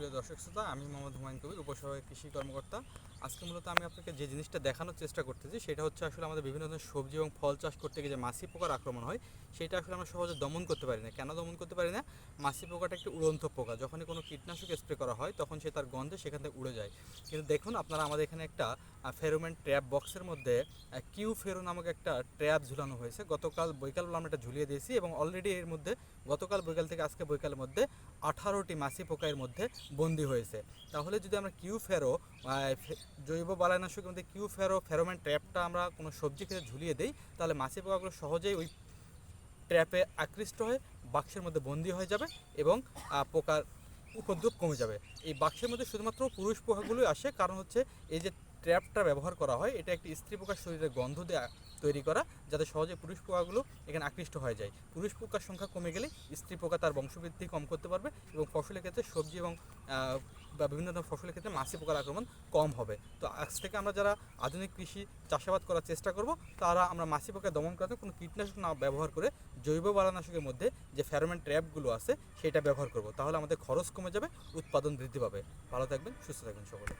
প্রিয় দর্শক শ্রোতা, আমি মোহাম্মদ হুমায়ুন কবির উপসহায়ক কৃষি কর্মকর্তা। আজকে মূলত আমি আপনাকে যে জিনিসটা দেখানোর চেষ্টা করতেছি, সেটা হচ্ছে আসলে আমাদের বিভিন্ন ধরনের সবজি এবং ফল চাষ করতে গিয়ে যে মাছি পোকার আক্রমণ হয়, সেটা আসলে আমরা সহজে দমন করতে পারি না। কেন দমন করতে পারি না? মাছি পোকাটা একটি উড়ন্ত পোকা। যখনই কোনো কীটনাশক স্প্রে করা হয়, তখন সে তার গন্ধে সেখান থেকে উড়ে যায়। কিন্তু দেখুন, আপনারা আমাদের এখানে একটা ফেরোমেন ট্র্যাপ বক্সের মধ্যে কিউ ফেরো নামক একটা ট্র্যাপ ঝুলানো হয়েছে। গতকাল বৈকালবেলা আমরা এটা ঝুলিয়ে দিয়েছি এবং অলরেডি এর মধ্যে, গতকাল বৈকাল থেকে আজকে বৈকালের মধ্যে আঠারোটি মাছি পোকা এর মধ্যে বন্দি হয়েছে। তাহলে যদি আমরা কিউ ফেরো জৈব বালাইনাশকের মধ্যে কিউ ফেরো ফেরোমেন ট্র্যাপটা আমরা কোনো সবজি খেতে ঝুলিয়ে দিই, তাহলে মাছি পোকাগুলো সহজেই ওই ট্র্যাপে আকৃষ্ট হয়ে বাক্সের মধ্যে বন্দি হয়ে যাবে এবং পোকার উপদ্রব কমে যাবে। এই বাক্সের মধ্যে শুধুমাত্র পুরুষ পোকাগুলোই আসে, কারণ হচ্ছে এই যে ট্র্যাপটা ব্যবহার করা হয়। এটা একটি স্ত্রী পোকার শরীরে গন্ধ দিয়ে তৈরি করা, যাতে সহজে পুরুষ পোকাগুলো এখানে আকৃষ্ট হয়ে যায়। পুরুষ পোকার সংখ্যা কমে গেলে স্ত্রী পোকা তার বংশবৃদ্ধি কম করতে পারবে এবং ফসলের ক্ষেত্রে সবজি এবং বা বিভিন্ন ধরনের ফসলের ক্ষেত্রে মাছি পোকার আক্রমণ কম হবে। তো আজ থেকে আমরা যারা আধুনিক কৃষি চাষাবাদ করার চেষ্টা করব, তারা আমরা মাছি পোকা দমন করাতে কোনো কীটনাশক না ব্যবহার করে জৈব বালানাশকের মধ্যে যে ফেরোমেন ট্র্যাপগুলো আছে, সেটা ব্যবহার করব। তাহলে আমাদের খরচ কমে যাবে, উৎপাদন বৃদ্ধি পাবে। ভালো থাকবেন, সুস্থ থাকবেন সকলে।